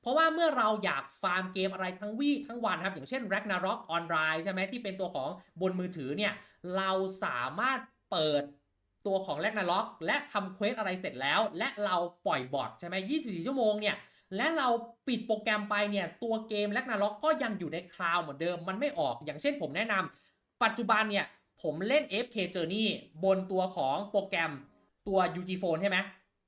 เพราะว่าเมื่อเราอยากฟาร์มเกมอะไรทั้งวี่ทั้งวันครับ อย่างเช่น Ragnarok Online ใช่ไหมที่เป็นตัวของบนมือถือเนี่ย เราสามารถเปิดตัวของ Ragnarok และทำเควสอะไรเสร็จแล้ว และเราปล่อยบอทใช่ไหม24 ชั่วโมงเนี่ยและเราปิดโปรแกรมไปเนี่ย ตัวเกม Ragnarok ก็ยังอยู่ในคลาวด์เหมือนเดิมมันไม่ออกอย่างเช่นผมแนะนำปัจจุบันเนี่ย ผมเล่น FK Journey บนตัวของโปรแกรมตัว UG Phone ใช่ไหม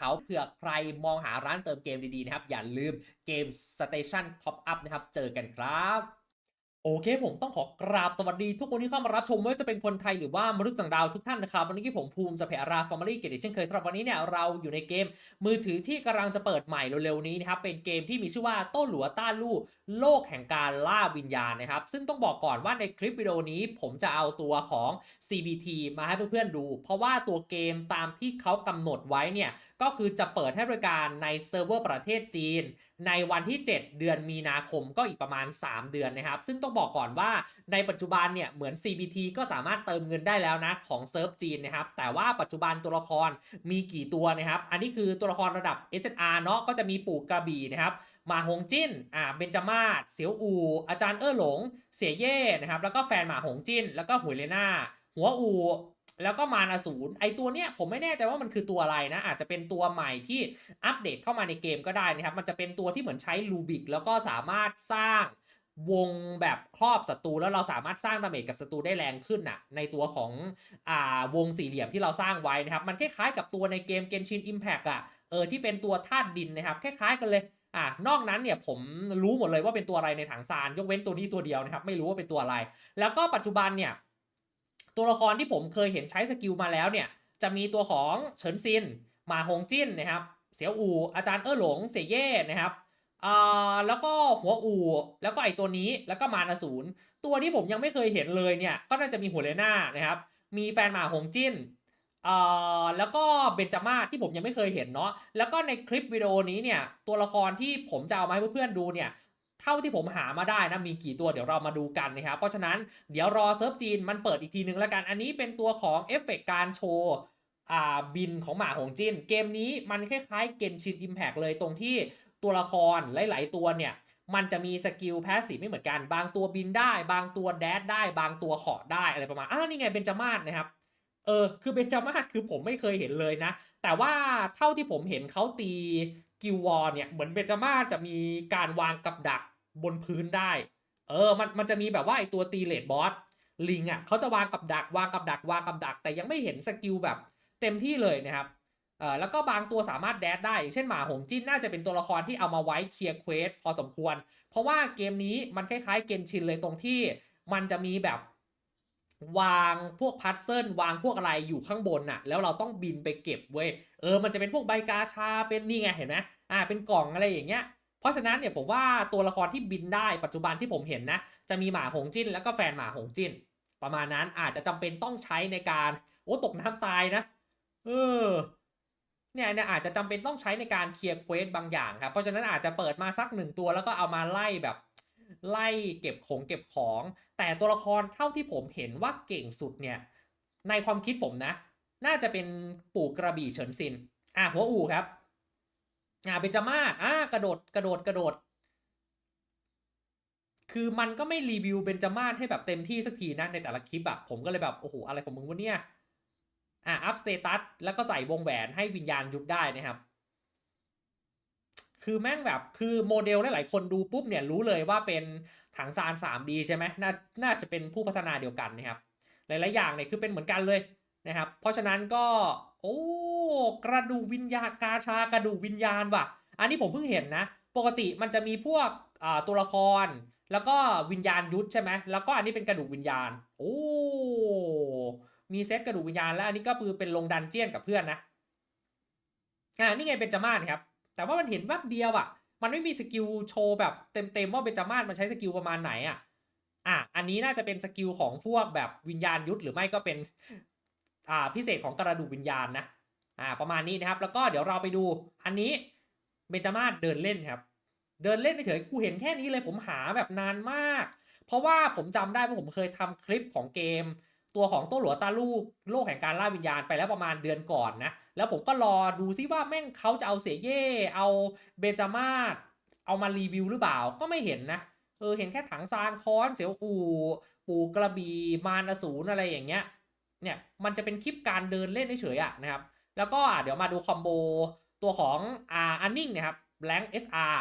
เขาเผื่อใครมองหาร้านเติมเกมดีๆนะครับ อย่าลืมเกม Station Top Up นะครับ เจอกันครับโอเคผมต้องขอกราบสวัสดีทุกคนที่เข้ามารับชมไม่ว่าจะเป็นคนไทยหรือว่ามนุษย์ต่างดาวทุกท่านนะครับ วันนี้ผมภูมิจะเพอาราฟอร์มารีเกติเช่นเคยสำหรับวันนี้เนี่ยเราอยู่ในเกม มือถือที่กำลังจะเปิดใหม่เร็วๆนี้นะครับเป็นเกมที่มีชื่อว่าโต้หลัวต้าลู่โลกแห่งการล่าวิญญาณนะครับ ซึ่งต้องบอกก่อนว่าในคลิปวิดีโอนี้ ผมจะเอาตัวของ CBT มาให้เพื่อนๆดู เพราะว่าตัวเกมตามที่เขากำหนดไว้เนี่ย ก็คือจะเปิดให้บริการในเซิร์ฟเวอร์ประเทศจีน ในวันที่ 7 เดือนมีนาคมก็อีกประมาณ 3 เดือนนะครับ ซึ่งต้องบอกก่อนว่าในปัจจุบันเนี่ยเหมือน CBT ก็สามารถเติมเงินได้แล้วนะของเซิร์ฟจีนนะครับ แต่ว่าปัจจุบันตัวละครมีกี่ตัวนะครับ อันนี้คือตัวละครระดับ SNR เนาะก็จะมีปู่กระบี่นะครับมาหงจิ้น อ่า เบนจามาศเสียวอู อาจารย์เอ้อหลง เสียเย่นะครับ แล้วก็แฟนหมาหงจิ้น แล้วก็หุยเลน่า หัวอู แล้วก็มานาศูนย์ไอตัวเนี้ยผมไม่แน่ใจว่ามันคือตัวอะไรนะ อาจจะเป็นตัวใหม่ที่อัปเดตเข้ามาในเกมก็ได้นะครับ มันจะเป็นตัวที่เหมือนใช้ลูบิกแล้วก็สามารถสร้างวงแบบครอบศัตรูแล้วเราสามารถสร้างดาเมจกับศัตรูได้แรงขึ้นน่ะ ในตัวของอ่าวงสี่เหลี่ยมที่เราสร้างไว้นะครับ มันคล้ายๆกับตัวในเกม Genshin Impact อะเออที่เป็นตัวธาตุดินนะครับคล้ายๆกันเลยอ่านอกนั้นเนี่ยผมรู้หมดเลยว่าเป็นตัวอะไรในถังซานยกเว้นตัวนี้ตัวเดียวนะครับ ไม่รู้ว่าเป็นตัวอะไร แล้วก็ปัจจุบันเนี่ย ตัวละครที่ผมเคยเห็นใช้สกิลมาแล้วเนี่ย จะมีตัวของเฉินซินหมาหงจิ้นนะครับ เสียวอู่อาจารย์เอ้อหลง เสียเย่นะครับอ่าแล้วก็หัวอู่แล้วก็ไอตัวนี้แล้วก็มานาศูนย์ตัวที่ผมยังไม่เคยเห็นเลยเนี่ย ก็น่าจะมีหัวเลน่านะครับ มีแฟนหมาหงจิ้นอ่อแล้วก็เบนจาม่าที่ผมยังไม่เคยเห็นเนาะแล้วก็ในคลิปวิดีโอนี้เนี่ยตัวละครที่ผมจะเอามาให้เพื่อนๆดูเนี่ย เท่าที่ผมหามาได้นะมีกี่ตัวเดี๋ยวเรามาดูกันนะครับเพราะฉะนั้นเดี๋ยวรอเซิร์ฟจีนมันเปิดอีกทีนึงแล้วกันอันนี้เป็นตัวของเอฟเฟกการโชว์บินของหมาหงจินเกมนี้มันคล้ายๆเกมชินอิมแพกเลยตรงที่ตัวละครหลาย ๆ ตัวเนี่ยมันจะมีสกิลแพสซีฟไม่เหมือนกัน บางตัวบินได้ บางตัวแดดได้ บางตัวเหาะได้อะไรประมาณอ้าวนี่ไงเบนจามาศนะครับเออคือเบนจามาศคือผมไม่เคยเห็นเลยนะ แต่ว่าเท่าที่ผมเห็นเขาตีกิววอร์เนี่ยเหมือนเบนจามาศจะมีการวางกับดัก บนพื้นได้ เออ มันมันจะมีแบบว่าไอตัวตีเลดบอสลิงอะเขาจะวางกับดักวางกับดักวางกับดัก แต่ยังไม่เห็นสกิลแบบเต็มที่เลยนะครับเอ่อแล้วก็บางตัวสามารถแดดได้อย่างเช่นหมาหงจิ้นน่าจะเป็นตัวละครที่เอามาไว้เคลียร์เควสพอสมควร เพราะว่าเกมนี้มันคล้ายๆ เกมชินเลยตรงที่มันจะมีแบบวางพวกพัซเซิลวางพวกอะไรอยู่ข้างบนน่ะ แล้วเราต้องบินไปเก็บเว้ย เออ มันจะเป็นพวกใบกาชาเป็นนี่ไงเห็นไหมอ่า เป็นกล่องอะไรอย่างเงี้ย เพราะฉะนั้นเนี่ยผมว่าตัวละครที่บินได้ปัจจุบันที่ผมเห็นนะ จะมีหมาหงจิ้นแล้วก็แฟนหมาหงจิ้น ประมาณนั้นอาจจะจำเป็นต้องใช้ในการโอ้ตกน้ำตายนะ เออเนี่ยเนี่ยอาจจะจำเป็นต้องใช้ในการเคลียร์เควสบางอย่างครับ เพราะฉะนั้นอาจจะเปิดมาสักหนึ่งตัวแล้วก็เอามาไล่แบบ ไล่เก็บของเก็บของ แต่ตัวละครเท่าที่ผมเห็นว่าเก่งสุดเนี่ย ในความคิดผมนะ น่าจะเป็นปู่กระบี่เฉินซิน อะหัวอู่ครับ อ่าเบญจมาศอ่ากระโดดกระโดดกระโดด คือมันก็ไม่รีวิวเบญจามาศให้แบบเต็มที่สักทีนะในแต่ละคลิปอะผมก็เลยแบบโอ้โหอะไรของมึงวะเนี่ยอ่าอัพสเตตัสแล้วก็ใส่วงแหวนให้วิญญาณยุดได้นะครับ คือแม่งแบบคือโมเดลหลายๆคนดูปุ๊บเนี่ยรู้เลยว่าเป็นถังซาน 3D ใช่ไหมน่าน่าจะเป็นผู้พัฒนาเดียวกันนะครับ หลายๆอย่างเนี่ยคือเป็นเหมือนกันเลย นะครับ เพราะฉะนั้นก็ โอ้กระดูกวิญญาณกาชากระดูกวิญญาณว่ะ อันนี้ผมเพิ่งเห็นนะ ปกติมันจะมีพวกตัวละคร แล้วก็วิญญาณยุทธใช่ไหมแล้วก็อันนี้เป็นกระดูกวิญญาณ โอ้มีเซตกระดูกวิญญาณแล้วอันนี้ก็คือเป็นลงดันเจียนกับเพื่อนนะอ่านี่ไงเบนจามาศครับ แต่ว่ามันเห็นแวบเดียวอะ่ะ มันไม่มีสกิลโชว์แบบเต็มๆว่าเบนจามาศมันใช้สกิลประมาณไหนอะ่ะอะอันนี้น่าจะเป็นสกิลของพวกแบบวิญญาณยุทธหรือไม่ก็เป็น อ่าพิเศษของกระดูกวิญญาณนะอ่าประมาณนี้นะครับ แล้วก็เดี๋ยวเราไปดูอันนี้เบนจามาเดินเล่นครับเดินเล่นเฉยๆกูเห็นแค่นี้เลยผมหาแบบนานมาก เพราะว่าผมจำได้ว่าผมเคยทำคลิปของเกม ตัวของโต้หลัวตาลูกโลกแห่งการล่าวิญญาณไปแล้วประมาณเดือนก่อนนะแล้วผมก็รอดูซิว่าแม่งเขาจะเอาเสียเย่เอาเบนจามาเอามารีวิวหรือเปล่าก็ไม่เห็นนะเออเห็นแค่ถังซานคอนเสียวอู ปูกระบี่มารอสูรอะไรอย่างเงี้ย เนี่ยมันจะเป็นคลิปการเดินเล่นเฉยๆอะนะครับ แล้วก็เดี๋ยวมาดูคอมโบตัวของอ่าอันนิ่งนะครับแบงค์ SR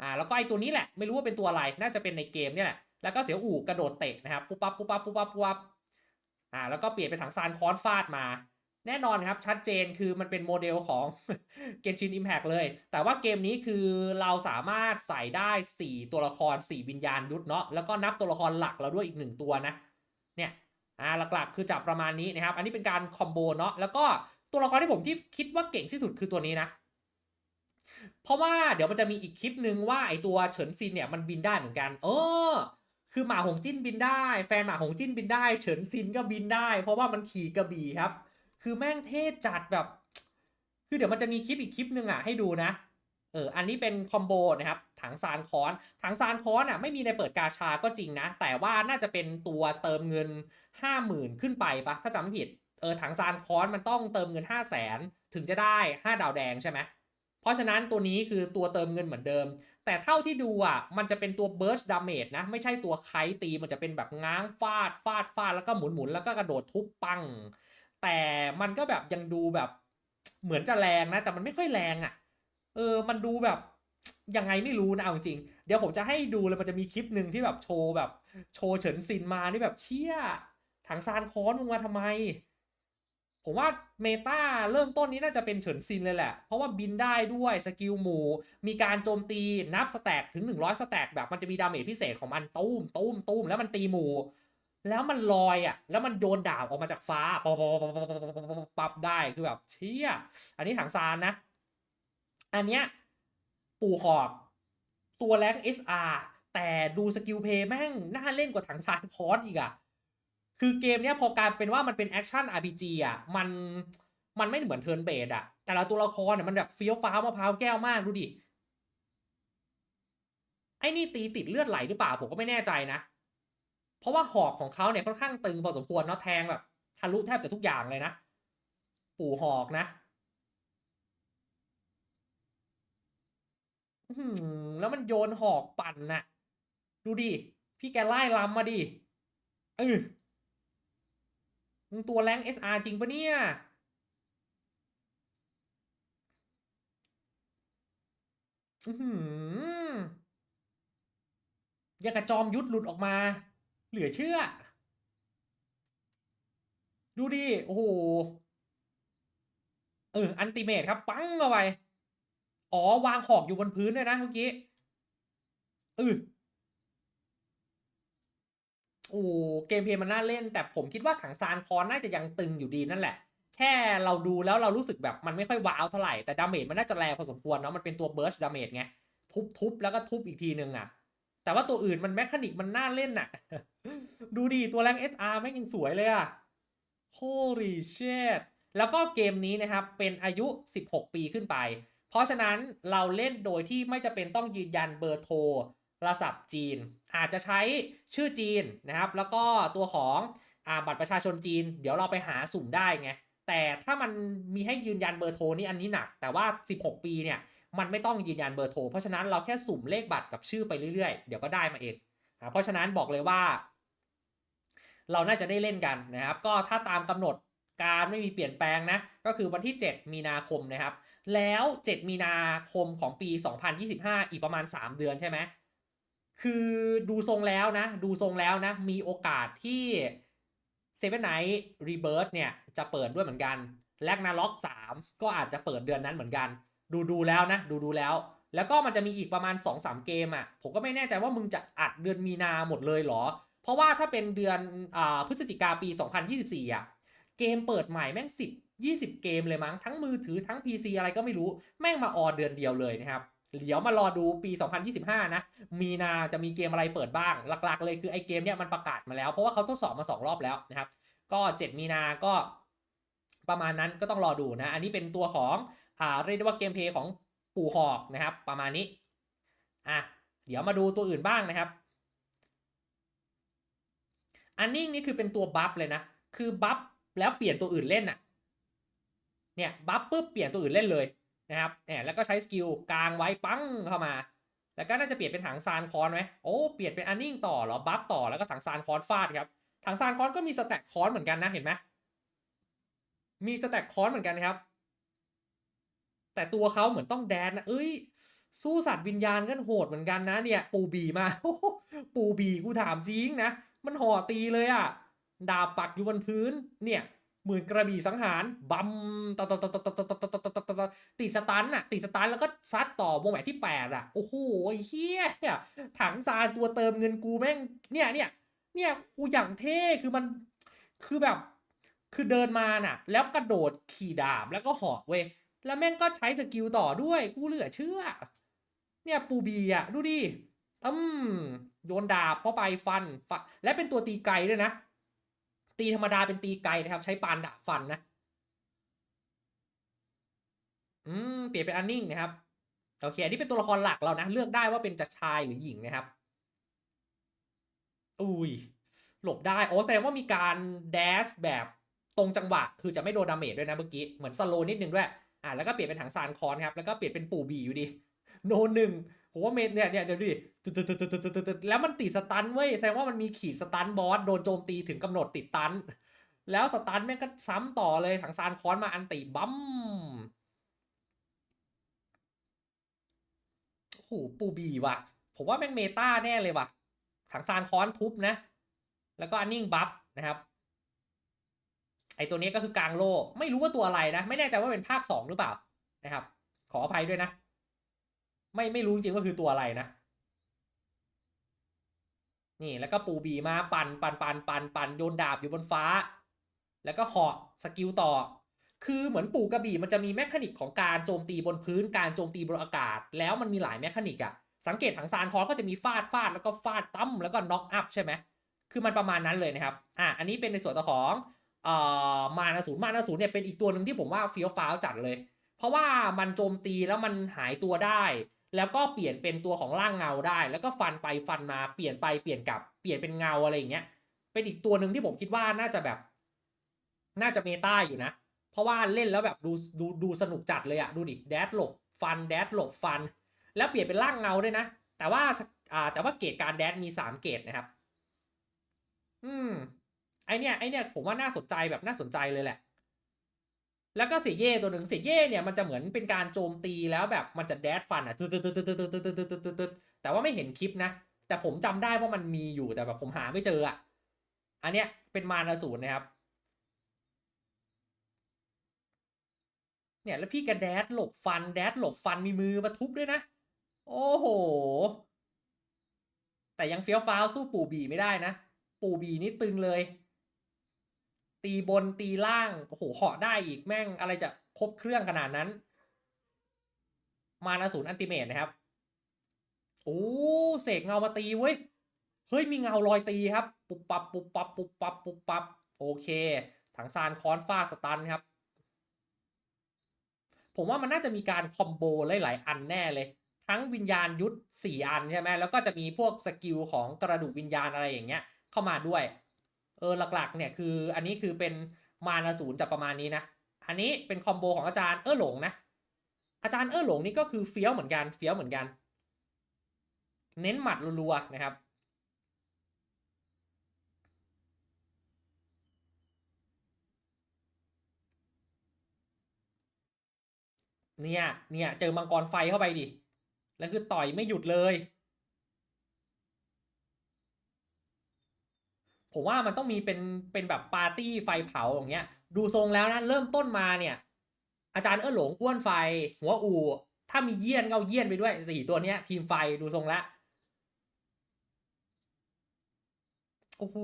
อ่าแล้วก็ไอตัวนี้แหละไม่รู้ว่าเป็นตัวอะไรน่าจะเป็นในเกมเนี่ยแหละแล้วก็เสียวอู่กระโดดเตะนะครับปุ๊บปั๊บปุ๊บปั๊บปุ๊บปั๊บปุ๊บปั๊บอ่าแล้วก็เปลี่ยนเป็นถังซานคอนฟาดมา แน่นอนครับชัดเจนคือมันเป็นโมเดลของเกนชินอิมแพกเลย แต่ว่าเกมนี้คือเราสามารถใส่ได้ 4 ตัวละคร 4 วิญญาณยุทธเนาะแล้วก็นับตัวละครหลักเราด้วยอีก 1 ตัวนะ อ่าหลักๆ คือจับประมาณนี้นะครับ อันนี้เป็นการคอมโบเนาะแล้วก็ตัวละครที่ผมที่คิดว่าเก่งที่สุดคือตัวนี้นะ เพราะว่าเดี๋ยวมันจะมีอีกคลิปหนึ่งว่าไอตัวเฉินซินเนี่ยมันบินได้เหมือนกัน เออ คือหมาหงจิ้นบินได้ แฟนหมาหงจิ้นบินได้ เฉินซินก็บินได้ เพราะว่ามันขี่กระบี่ครับ คือแม่งเท่จัดแบบ คือเดี๋ยวมันจะมีคลิปอีกคลิปหนึ่งอะให้ดูนะ เออ อันนี้เป็นคอมโบนะครับ ถังซานคอน ถังซานคอนอะไม่มีในเปิดกาชาก็จริงนะ แต่ว่าน่าจะเป็นตัวเติมเงินห้าหมื่นขึ้นไปปะถ้าจำไม่ผิด เออ ถังซานคอนมันต้องเติมเงินห้าแสนถึงจะได้ห้าดาวแดงใช่ไหม เพราะฉะนั้นตัวนี้คือตัวเติมเงินเหมือนเดิม แต่เท่าที่ดูอะ มันจะเป็นตัว burst damage นะ ไม่ใช่ตัวไคตี มันจะเป็นแบบง้างฟาด ฟาด ฟาด แล้วก็หมุนหมุนแล้วก็กระโดดทุบปัง แต่มันก็แบบยังดูแบบเหมือนจะแรงนะ แต่มันไม่ค่อยแรงอะ เออมันดูแบบยังไงไม่รู้นะเอาจริง เดี๋ยวผมจะให้ดูเลยมันจะมีคลิปหนึ่งที่แบบโชว์แบบโชว์เฉินซินมาที่แบบเชี่ยถังซานคอนมึงมาทำไม ผมว่าเมตาเริ่มต้นนี้น่าจะเป็นเฉินซินเลยแหละ เพราะว่าบินได้ด้วยสกิลหมู่ มีการโจมตีนับสแต็กถึง 100 สแต็กแบบมันจะมีดาเมจพิเศษของมันตุ้มตุ้มตุ้มแล้วมันตีหมู่ แล้วมันลอยอะ แล้วมันโยนดาบออกมาจากฟ้าปั๊บได้คือแบบเชี่ยอันนี้ถังซานนะ อันเนี้ยปู่หอกตัวแรง SR แต่ดูสกิลเพย์แม่งน่าเล่นกว่าถังซานคอร์สอีกอะคือเกมเนี้ยพอการเป็นว่ามันเป็นแอคชั่น RPG อะมันมันไม่เหมือนเทิร์นเบสอะ แต่ละตัวละครเนี่ยมันแบบเฟี้ยวฟ้าวมะพร้าวแก้วมากดูดิ ไอ้นี่ตีติดเลือดไหลหรือเปล่าผมก็ไม่แน่ใจนะ เพราะว่าหอกของเขาเนี่ยค่อนข้างตึงพอสมควรเนาะแทงแบบทะลุแทบจะทุกอย่างเลยนะ ปู่หอกนะ แล้วมันโยนหอกปั่นน่ะ ดูดิ พี่แกไล่ลำมาดิเออมึงตัวแรง SR จริงปะเนี่ย อือหืออยากกระจอมยุทธหลุดออกมา เหลือเชื่อ ดูดิ โอ้โห เออ อันติเมทครับ ปังเอาไป อ๋อ วางหอกอยู่บนพื้นด้วยนะเมื่อกี้เออโอ้เกมเพลย์มันน่าเล่น แต่ผมคิดว่าถังซานคอนน่าจะยังตึงอยู่ดีนั่นแหละ แค่เราดูแล้วเรารู้สึกแบบมันไม่ค่อยว้าวเท่าไหร่ แต่ดาเมจมันน่าจะแรงพอสมควรเนาะมันเป็นตัวเบิร์ชดาเมจไง ทุบๆแล้วก็ทุบอีกทีนึงอะ แต่ว่าตัวอื่นมันแมคานิกมันน่าเล่นน่ะ ดูดีตัวแรง SR แม่งยังสวยเลยอะ Holy shit แล้วก็เกมนี้นะครับเป็นอายุ 16 ปีขึ้นไป เพราะฉะนั้นเราเล่นโดยที่ไม่จะเป็นต้องยืนยันเบอร์โทรโทรศัพท์จีน อาจจะใช้ชื่อจีนนะครับ แล้วก็ตัวของอาบัตรประชาชนจีน เดี๋ยวเราไปหาสุ่มได้ไง แต่ถ้ามันมีให้ยืนยันเบอร์โทรนี่อันนี้หนัก แต่ว่า 16 ปีเนี่ยมันไม่ต้องยืนยันเบอร์โทร เพราะฉะนั้นเราแค่สุ่มเลขบัตรกับชื่อไปเรื่อยๆ เดี๋ยวก็ได้มาเองอ่าเพราะฉะนั้นบอกเลยว่า เราน่าจะได้เล่นกันนะครับ ก็ถ้าตามกำหนดการไม่มีเปลี่ยนแปลงนะ ก็คือวันที่ 7 มีนาคมนะครับ แล้ว 7 มีนาคมของปี 2025 อีกประมาณ 3 เดือนใช่ไหมคือดูทรงแล้วนะ ดูทรงแล้วนะ มีโอกาสที่ Seven Night Rebirth เนี่ย จะเปิดด้วยเหมือนกันแลกนาล็อก 3 ก็อาจจะเปิดเดือนนั้นเหมือนกัน ดูดูแล้วนะ ดูดูแล้ว แล้วก็มันจะมีอีกประมาณ 2-3 เกมอะ ผมก็ไม่แน่ใจว่ามึงจะอัดเดือนมีนาหมดเลยเหรอ เพราะว่าถ้าเป็นเดือนอพฤศจิกาปี 2024อะ เกมเปิดใหม่แม่ง 10 20 เกมเลยมั้งทั้งมือถือทั้ง PC อะไรก็ไม่รู้แม่งมาออเดือนเดียวเลยนะครับเดี๋ยวมารอดูปี 2025 นะ มีนาจะมีเกมอะไรเปิดบ้าง หลักๆ เลยคือไอเกมเนี้ยมันประกาศมาแล้ว เพราะว่าเขาทดสอบมา 2 รอบแล้วนะครับ ก็ 7 มีนาก็ประมาณนั้นก็ต้องรอดูนะ อันนี้เป็นตัวของอ่าเรียกได้ว่าเกมเพย์ของปู่หอกนะครับ ประมาณนี้ อะ เดี๋ยวมาดูตัวอื่นบ้างนะครับ อันนิ่งนี่คือเป็นตัวบัฟเลยนะ คือบัฟแล้วเปลี่ยนตัวอื่นเล่นอะ เนี่ยบัฟปุ๊บเปลี่ยนตัวอื่นเล่นเลยนะครับเนี่ยแล้วก็ใช้สกิลกลางไว้ปั้งเข้ามา แล้วก็น่าจะเปลี่ยนเป็นถังซานคอนไหมโอ้เปลี่ยนเป็นอันนิ่งต่อเหรอบัฟต่อแล้วก็ถังซานคอนฟาดครับถังซานคอนก็มีสแต็กคอนเหมือนกันนะเห็นไหมมีสแต็กคอนเหมือนกันครับ แต่ตัวเขาเหมือนต้องแดนนะเอ้ยสู้สัตว์วิญญาณกันโหดเหมือนกันนะเนี่ย ปูบีมาปูบีกูถามจริงนะมันห่อตีเลยอะดาบปักอยู่บนพื้นเนี่ย หมื่นกระบี่สังหารบัมตตตตตตตตตตติดสตันอะติดสตันแล้วก็ซัดต่อวงแหวนที่แปดอะโอ้โหเฮียถังซานตัวเติมเงินกูแม่งเนี่ยเนี่ยเนี่ยกูอย่างเท่คือมันคือแบบ คือเดินมาน่ะ แล้วกระโดดขี่ดาบแล้วก็หอกเว้ยแล้วแม่งก็ใช้สกิลต่อด้วยกูเหลือเชื่อ เนี่ยปูบีอะดูดิอืมโยนดาบเข้าไปฟันฟัน และเป็นตัวตีไกลด้วยนะ ตีธรรมดาเป็นตีไกลนะครับ ใช้ปานดาฟันนะ อืม เปลี่ยนเป็นอันนิ่งนะครับ โอเค อันนี้เป็นตัวละครหลักเรานะ เลือกได้ว่าเป็นจะชายหรือหญิงนะครับ อุ้ย หลบได้ โอ้แสดงว่ามีการแดชแบบตรงจังหวะ คือจะไม่โดนดาเมจด้วยนะเมื่อกี้ เหมือนสโลนิดนึงด้วย อ่าแล้วก็เปลี่ยนเป็นถังซานคอนครับ แล้วก็เปลี่ยนเป็นปู่บีอยู่ดี โนหนึ่ง ผมว่าเมนเนี่ยเนี่ยเดี๋ยวดิตึ๊ดตึ๊ดตึ๊ดตึ๊ดตึ๊ดตึ๊ดแล้วมันติดสตันเว้ยแสดงว่ามันมีขีดสตันบอสโดนโจมตีถึงกำหนดติดตัน แล้วสตันแม่งก็ซ้ำต่อเลยถังซานคอนมาอันติบัมโอ้โหปูบีว่ะ ผมว่าแม่งเมตาแน่เลยว่ะถังซานคอนทุบนะ แล้วก็อันนิ่งบัฟนะครับไอตัวนี้ก็คือกลางโล ไม่รู้ว่าตัวอะไรนะ ไม่แน่ใจว่าเป็นภาคสองหรือเปล่านะครับ ขออภัยด้วยนะ ไม่ไม่รู้จริงว่าคือตัวอะไรนะ นี่แล้วก็ปูบีมาปันปันปันปันปันโยนดาบอยู่บนฟ้า แล้วก็เหาะสกิลต่อ คือเหมือนปูกระบี่มันจะมีแมคานิกของการโจมตีบนพื้นการโจมตีบนอากาศ แล้วมันมีหลายแมคานิกอะสังเกตถังซานคอนก็จะมีฟาดฟาดแล้วก็ฟาดตั้มแล้วก็น็อกอัพใช่ไหมคือมันประมาณนั้นเลยนะครับ อะอันนี้เป็นในส่วนตัวของเอ่อมานาศูนมานาศูนเนี่ยเป็นอีกตัวหนึ่งที่ผมว่าเฟี้ยวฟ้าวจัดเลย เพราะว่ามันโจมตีแล้วมันหายตัวได้ แล้วก็เปลี่ยนเป็นตัวของร่างเงาได้ แล้วก็ฟันไปฟันมาเปลี่ยนไปเปลี่ยนกลับเปลี่ยนเป็นเงาอะไรอย่างเงี้ย เป็นอีกตัวหนึ่งที่ผมคิดว่าน่าจะแบบ น่าจะเมตาอยู่นะ เพราะว่าเล่นแล้วแบบดูดูดูสนุกจัดเลยอะดูดิแดดหลบฟันแดดหลบฟัน แล้วเปลี่ยนเป็นร่างเงาด้วยนะ แต่ว่าอ่าแต่ว่าเกรดการแดดมีสามเกรดนะครับ อืมไอเนี้ยไอเนี้ยผมว่าน่าสนใจแบบน่าสนใจเลยแหละ แล้วก็เสียเย่ตัวหนึ่งเสียเย่เนี่ยมันจะเหมือนเป็นการโจมตีแล้วแบบมันจะแดดฟันอะตึ๊ดตึ๊ดตึ๊ดตึ๊ดตึ๊ดตึ๊ดตึ๊ดตึ๊ดตึ๊ดตึ๊ดแต่ว่าไม่เห็นคลิปนะ แต่ผมจำได้ว่ามันมีอยู่แต่แบบผมหาไม่เจออะอันเนี้ยเป็นมานาศูนนะครับ เนี่ยแล้วพี่กระแดดหลบฟันแดดหลบฟันมีมือมาทุบด้วยนะ โอ้โห แต่ยังเฟี้ยวฟ้าวสู้ปู่บีไม่ได้นะ ปู่บีนี่ตึงเลย ตีบนตีล่างโอ้โหเหาะได้อีกแม่งอะไรจะครบเครื่องขนาดนั้น มานาศูนย์อันติเมตนะครับโอ้เสกเงามาตีเว้ยเฮ้ยมีเงาลอยตีครับ ปุบปับปุบปับปุบปับปุบปับโอเค ถังซานคอนฟาสตันครับ ผมว่ามันน่าจะมีการคอมโบหลาย ๆ อันแน่เลย ทั้งวิญญาณยุทธสี่อันใช่ไหมแล้วก็จะมีพวกสกิลของกระดูกวิญญาณอะไรอย่างเงี้ย เข้ามาด้วย ออหลักๆเนี่ยคืออันนี้คือเป็นมานาศูนย์จะประมาณนี้นะ อันนี้เป็นคอมโบของอาจารย์เออหลงนะ อาจารย์เออหลงนี่ก็คือเฟี้ยวเหมือนกันเฟี้ยวเหมือนกัน เน้นหมัดรัวๆนะครับเนี่ย เนี่ย เจอมังกรไฟเข้าไปดิ แล้วคือต่อยไม่หยุดเลย ผมว่ามันต้องมีเป็นเป็นแบบปาร์ตี้ไฟเผาอย่างเงี้ย ดูทรงแล้วนะเริ่มต้นมาเนี่ย อาจารย์เอ้อหลงอ้วนไฟ หัวอูถ้ามีเยี่ยนก็เอาเยี่ยนไปด้วยสี่ตัวเนี้ย ทีมไฟดูทรงแล้วโอ้โห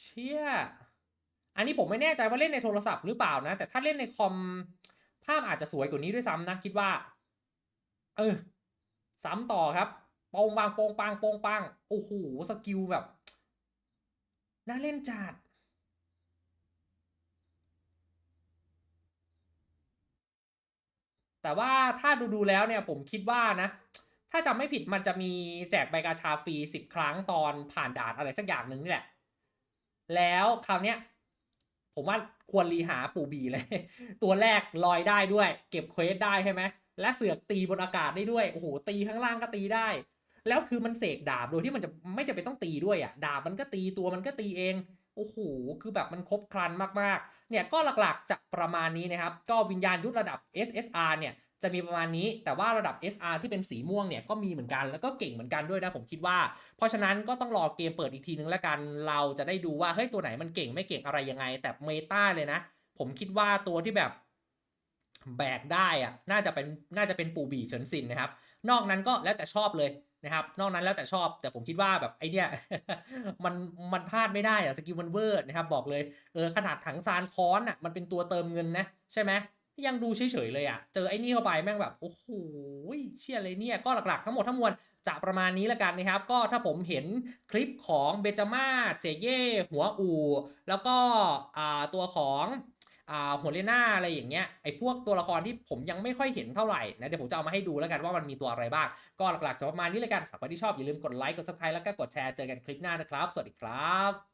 เชี่ยอันนี้ผมไม่แน่ใจว่าเล่นในโทรศัพท์หรือเปล่านะ แต่ถ้าเล่นในคอมภาพอาจจะสวยกว่านี้ด้วยซ้ำนะ คิดว่า เออ ซ้ำต่อครับ โปงปางโปงปางโปงปางโอ้โหสกิลแบบน่าเล่นจัดแต่ว่าถ้าดูดูแล้วเนี่ยผมคิดว่านะ ถ้าจำไม่ผิดมันจะมีแจกใบกาชาฟรีสิบครั้งตอนผ่านด่านอะไรสักอย่างหนึ่งนี่แหละ แล้วคราวเนี้ย ผมว่าควรรีหาปู่บีเลย ตัวแรกลอยได้ด้วย เก็บเควสได้ใช่ไหมและเสือกตีบนอากาศได้ด้วย โอ้โห ตีข้างล่างก็ตีได้ แล้วคือมันเสกดาบโดยที่มันจะไม่จะเป็นต้องตีด้วยอะดาบมันก็ตีตัวมันก็ตีเองโอ้โหคือแบบมันครบครันมากๆ เนี่ยก็หลักๆจะประมาณนี้นะครับ ก็วิญญาณยุทธระดับ SSR เนี่ยจะมีประมาณนี้ แต่ว่าระดับ SR ที่เป็นสีม่วงเนี่ยก็มีเหมือนกันแล้วก็เก่งเหมือนกันด้วยนะผมคิดว่า เพราะฉะนั้นก็ต้องรอเกมเปิดอีกทีนึงแล้วกัน เราจะได้ดูว่าเฮ้ยตัวไหนมันเก่งไม่เก่งอะไรยังไง แต่เมตาเลยนะ ผมคิดว่าตัวที่แบบแบกได้อะน่าจะเป็นน่าจะเป็นปูบีเฉินซินนะครับ นอกนั้นก็แล้วแต่ชอบเลย นะครับ นอกนั้นแล้วแต่ชอบ แต่ผมคิดว่าแบบไอเนี้ยมันมันพลาดไม่ได้อะสกิลมันเวอร์นะครับ บอกเลยเออขนาดถังซานคอนอะมันเป็นตัวเติมเงินนะ ใช่ไหมยังดูเฉยๆเลยอะเจอไอ้นี่เข้าไปแม่งแบบ โอ้โหเชี่ยเลยเนี่ยก็หลักๆ ทั้งหมดทั้งมวลจะประมาณนี้ละกันนะครับ ก็ถ้าผมเห็นคลิปของเบจามาเซเย่หัวอู แล้วก็ตัวของ หัวเลน่าอะไรอย่างเงี้ยไอ้พวกตัวละครที่ผมยังไม่ค่อยเห็นเท่าไหร่นะเดี๋ยวผมจะเอามาให้ดูแล้วกันว่ามันมีตัวอะไรบ้าง ก็หลักๆจะประมาณนี้เลยกันสำหรับที่ชอบอย่าลืมกดไลค์กดซับสไครต์แล้วก็กดแชร์เจอกันคลิปหน้านะครับ สวัสดีครับ